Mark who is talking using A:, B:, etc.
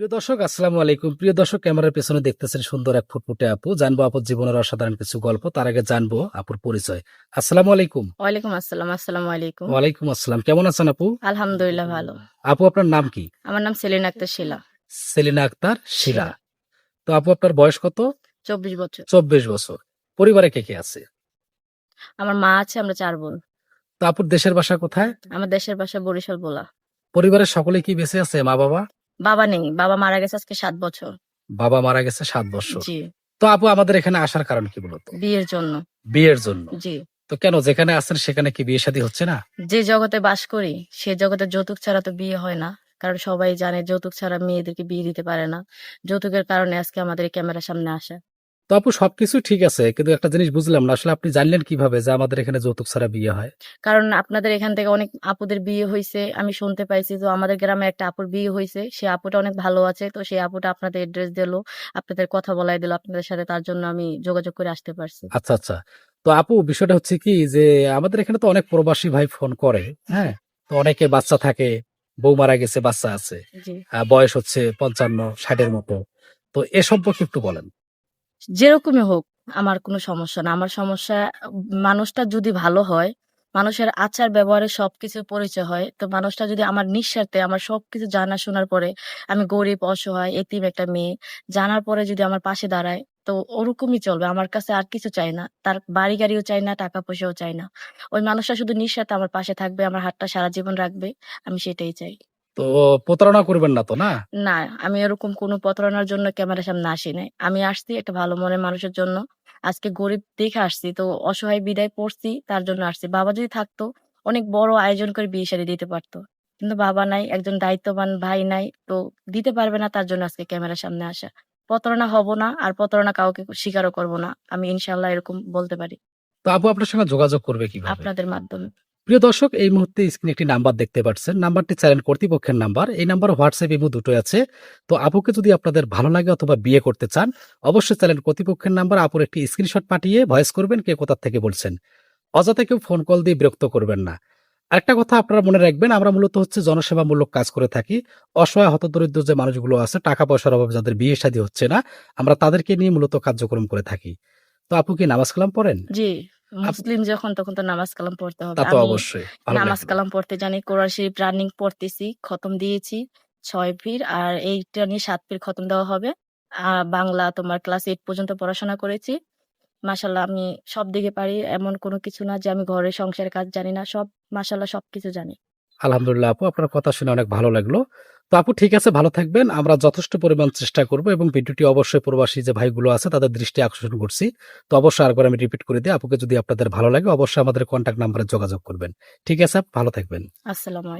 A: প্রিয় দর্শক আসসালামু আলাইকুম। প্রিয় দর্শক ক্যামেরার পেছনে দেখতেছেন সুন্দর এক ফুটফুটে আপু। জানব আপুর জীবনের অসাধারণ কিছু গল্প তার আগে জানব আপুর পরিচয়। আসসালামু আলাইকুম।
B: ওয়ালাইকুম আসসালাম আসসালামু আলাইকুম।
A: ওয়ালাইকুম আসসালাম। কেমন আছেন আপু?
B: আলহামদুলিল্লাহ ভালো।
A: আপু আপনার নাম কি?
B: আমার নাম সেলিন আক্তার শিলা।
A: সেলিনা আক্তার শিলা। তো আপু আপনার বয়স কত?
B: চব্বিশ বছর।
A: চব্বিশ বছর। পরিবারে কে কে আছে?
B: আমার মা আছে আমরা চার বোন।
A: তো আপুর দেশের বাসা কোথায়?
B: আমার দেশের বাসা বরিশাল বলা।
A: পরিবারের সকলে কি বেঁচে আছে মা বাবা
B: বাবা নেই বাবা মারা গেছে আজকে সাত বছর।
A: বাবা মারা গেছে সাত বছর।
B: জি।
A: তো আপু আমাদের এখানে আসার কারণ কি বলতো?
B: বিয়ের জন্য।
A: বিয়ের জন্য।
B: জি।
A: তো কেন যেখানে আছেন সেখানে কি বিয়ে শাদী হচ্ছে না?
B: যে জগতে বাস করি সে জগতে যৌতুক ছাড়া তো বিয়ে হয় না। কারণ সবাই জানে যৌতুক ছাড়া মেয়েদেরকে বিয়ে দিতে পারে না। যৌতুকের কারণে আজকে আমাদের এই ক্যামেরার সামনে আসা।
A: তো আপু সবকিছু ঠিক আছে কিন্তু একটা জিনিস বুঝলাম না আসলে আপনি জানলেন কীভাবে যে আমাদের এখানে যৌতুক ছাড়া বিয়ে হয়?
B: কারণ আপনাদের এখান থেকে অনেক আপুদের বিয়ে হয়েছে আমি শুনতে পাইছি তো আমাদের গ্রামে একটা আপুর বিয়ে হয়েছে সে আপুটা অনেক ভালো আছে তো সেই আপুটা আপনাদের এড্রেস দিলো আপনাদের কথা বলাই দিল আপনাদের সাথে তার জন্য আমি যোগাযোগ করে আসতে পারছি।
A: আচ্ছা আচ্ছা। তো আপু বিষয়টা হচ্ছে কি যে আমাদের এখানে তো অনেক প্রবাসী ভাই ফোন করে হ্যাঁ? তো অনেকে বাচ্চা থাকে বউ মারা গেছে বাচ্চা আছে
B: জি।
A: আহ, বয়স হচ্ছে পঞ্চান্ন ষাটের মতো। তো এ সম্পর্কে একটু বলেন।
B: যেরকমই হোক, আমার কোনো সমস্যা না। আমার সমস্যা, মানুষটা যদি ভালো হয়, মানুষের আচার ব্যবহারে সবকিছু পরিচয় হয়, তো মানুষটা যদি আমার নিঃস্বার্থে আমার সবকিছু জানা শোনার পরে আমি গরিব, অসহায়, এতিম একটা মেয়ে, জানার পরে যদি আমার পাশে দাঁড়ায়, তো ওরকমই চলবে। আমার কাছে আর কিছু চাই না। তার বাড়ি গাড়িও চাই না, টাকা পয়সাও চাই না। ওই মানুষটা শুধু নিঃস্বার্থে আমার পাশে থাকবে, আমার হাতটা সারা জীবন রাখবে, আমি সেটাই চাই।
A: তো প্রতারণা করবেন না তো না?
B: না আমি এরকম কোনো প্রতারণার জন্য ক্যামেরার সামনে আসি নাই আমি আসছি একটা ভালো মনের মানুষের জন্য। আজকে গরিব দেখে আসছি তো অসহায় বিদায় পড়ছি তার জন্য আসছি। বাবা যদি থাকতো অনেক বড় আয়োজন করে বিয়ে দিতে পারতো। কিন্তু বাবা নাই একজন দায়িত্ববান ভাই নাই তো দিতে পারবে না তার জন্য আজকে ক্যামেরার সামনে আসা। প্রতারণা হব না আর প্রতারণা কাউকে স্বীকারও করব না। আমি ইনশাল্লাহ এরকম বলতে পারি।
A: তো আপু আপনার সঙ্গে যোগাযোগ করবে কি
B: আপনাদের মাধ্যমে।
A: প্রিয় দর্শক, এই মুহূর্তে স্ক্রিনে একটি নাম্বার দেখতে পাচ্ছেন। নাম্বারটি চ্যানেল কর্তৃপক্ষের নাম্বার এই নাম্বার হোয়াটসঅ্যাপ ইমো দুটোই আছে। তো আপুকে যদি আপনাদের ভালো লাগে অথবা বিয়ে করতে চান, অবশ্যই চ্যানেল কর্তৃপক্ষের নাম্বার আপুর একটি স্ক্রিনশট পাঠিয়ে ভয়েস করবেন, কে কোথা থেকে বলছেন। অযথা কেউ ফোন কল দিয়ে বিরক্ত করবেন না। একটা কথা আপনারা মনে রাখবেন, আমরা মূলত হচ্ছে জনসেবামূলক কাজ করে থাকি। অসহায়, হতদরিদ্র যে মানুষগুলো আছে টাকা পয়সার অভাবে যাদের বিয়ে শাদী হচ্ছে না, আমরা তাদেরকে নিয়ে মূলত কার্যক্রম করে থাকি। তো আপু কি নামাজ কালাম পড়েন?
B: জি। মুসলিম যখন তখন তো নামাজ কালাম পড়তে হবে।
A: তা তো অবশ্যই ভালো
B: নামাজ
A: লাগবে।
B: কালাম পড়তে জানি কোরআন শরীফ রানিং পড়তেছি খতম দিয়েছি ছয় পীর আর এইটা নিয়ে সাত পীর খতম দেওয়া হবে। আর বাংলা তোমার ক্লাস এইট পর্যন্ত পড়াশোনা করেছি। মাসাল্লাহ আমি সব দিকে পারি এমন কোনো কিছু না যে আমি ঘরের সংসারের কাজ জানি না সব মাসাল্লাহ সবকিছু জানি।
A: আলহামদুলিল্লাহ আপু আপনার কথা শুনে অনেক ভালো লাগল। তো আপু, ঠিক আছে, ভালো থাকবেন। আমরা যথেষ্ট পরিমাণ চেষ্টা করব এবং ভিডিওটি অবশ্যই প্রবাসী যে ভাইগুলো আছে, তাদের দৃষ্টি আকর্ষণ করছি। তো অবশ্যই আরেকবার আমি রিপিট করে দিই, আপুকে যদি আপনাদের ভালো লাগে, অবশ্যই আমাদের কন্ট্যাক্ট নাম্বারে যোগাযোগ করবেন। ঠিক আছে, ভালো থাকবেন।
B: আসসালামু